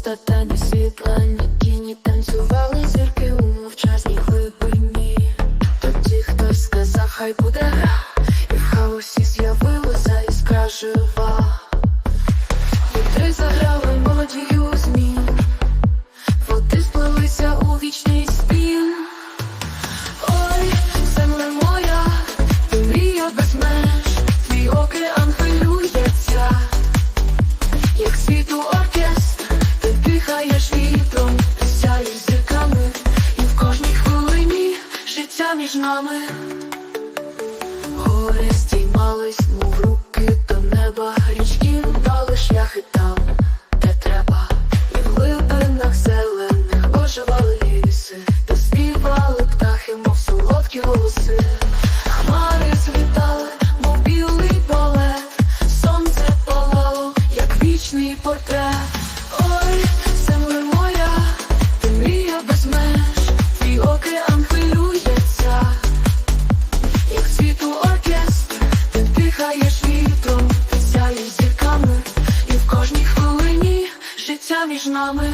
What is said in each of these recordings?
пустота, не світла, ні тіні танцювали зірки у мовчазній глибині. Тоді хтось сказав, хай буде і в хаосі з'явилася іскра жива. Між нами. Гори стіймались, мов руки до неба, річки дали шляхи там, де треба, і в глибинах зелених оживали ліси, та співали птахи, мов солодкі голоси. Хмари злітали, мов білий балет, сонце палало, як вічний портрет. Ой, між нами.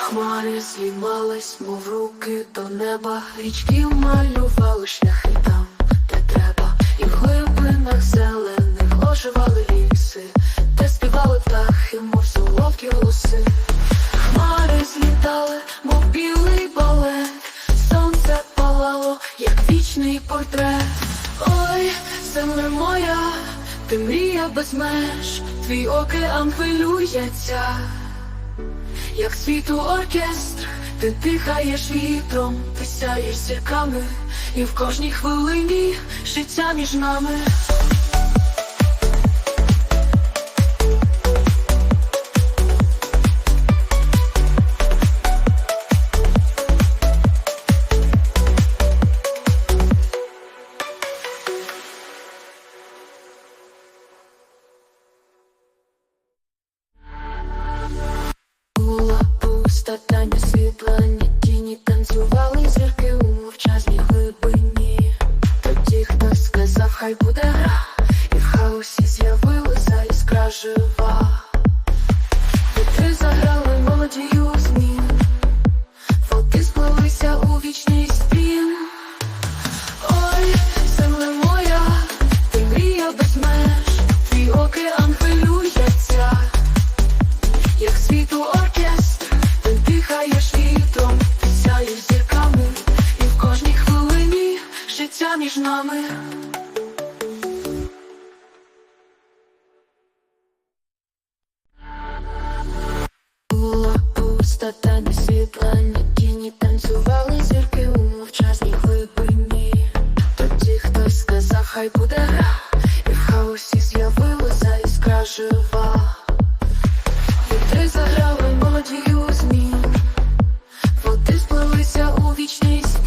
Хмари злімались, мов руки до неба, річки малювали шляхи там, де треба, і в глибинах зелених вічний портрет. Ой, земля моя, ти мрія без меж, твій океан хвилюється як світу оркестр, ти дихаєш вітром, ти сяєш зірками, і в кожній хвилині життя між нами. Пустота, ні світла, ні тіні танцювали зірки у мовчазній глибині. Тоді хто сказав, хай буде нами. Танцювали зірки у мовчазній глибині. Тоді хтось сказав, хай буде, і в хаосі з'явилася іскра жива. Вітри заграли модію змін, води сплилися у вічність.